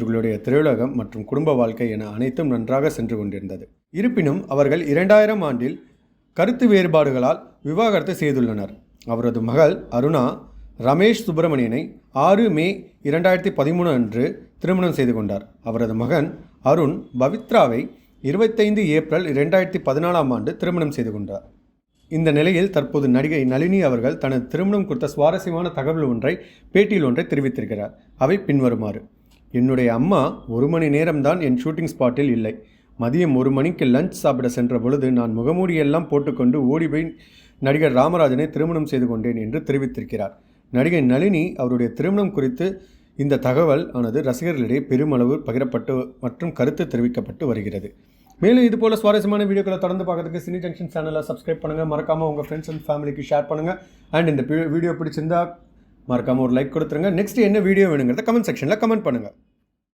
இவர்களுடைய திரையுலகம் மற்றும் குடும்ப வாழ்க்கை என அனைத்தும் நன்றாக சென்று கொண்டிருந்தது. இருப்பினும் அவர்கள் இரண்டாயிரம் ஆண்டில் கருத்து வேறுபாடுகளால் விவாகரத்து செய்துள்ளனர். அவரது மகள் அருணா ரமேஷ் சுப்பிரமணியனை ஆறு மே இரண்டாயிரத்தி பதிமூணு அன்று திருமணம் செய்து கொண்டார். அவரது மகன் அருண் பவித்ராவை இருபத்தைந்து ஏப்ரல் இரண்டாயிரத்தி பதினாலாம் ஆண்டு திருமணம் செய்து கொண்டார். இந்த நிலையில் தற்போது நடிகை நளினி அவர்கள் தனது திருமணம் குறித்த சுவாரஸ்யமான தகவல் ஒன்றை பேட்டியில் ஒன்றை தெரிவித்திருக்கிறார். அவை பின்வருமாறு. என்னுடைய அம்மா ஒரு மணி நேரம்தான் என் ஷூட்டிங் ஸ்பாட்டில் இல்லை. மதியம் ஒரு மணிக்கு லஞ்ச் சாப்பிட சென்ற பொழுது நான் முகமூடியெல்லாம் போட்டுக்கொண்டு ஓடி போய் நடிகர் ராமராஜனை திருமணம் செய்து கொண்டேன் என்று தெரிவித்திருக்கிறார். நடிகை நளினி அவருடைய திருமணம் குறித்து இந்த தகவல் ஆனது ரசிகர்களிடையே பெருமளவு பகிரப்பட்டு மற்றும் கருத்து தெரிவிக்கப்பட்டு வருகிறது. மேலும் இது போல சுவாரஸ்யமான வீடியோக்களை தொடர்ந்து பார்க்கறதுக்கு சினி ஜங்ஷன் சேனலை சப்ஸ்கிரைப் பண்ணுங்கள் மறக்காமல் உங்கள் ஃப்ரெண்ட்ஸ் அண்ட் ஃபேமிலிக்கு ஷேர் பண்ணுங்கள் அண்ட் இந்த வீடியோ பிடிச்சிருந்தா மறக்காமல் ஒரு லைக் கொடுத்துருங்க. நெக்ஸ்ட் என்ன வீடியோ வேணுங்கிறத கமெண்ட் செக்ஷனில் கமெண்ட் பண்ணுங்கள்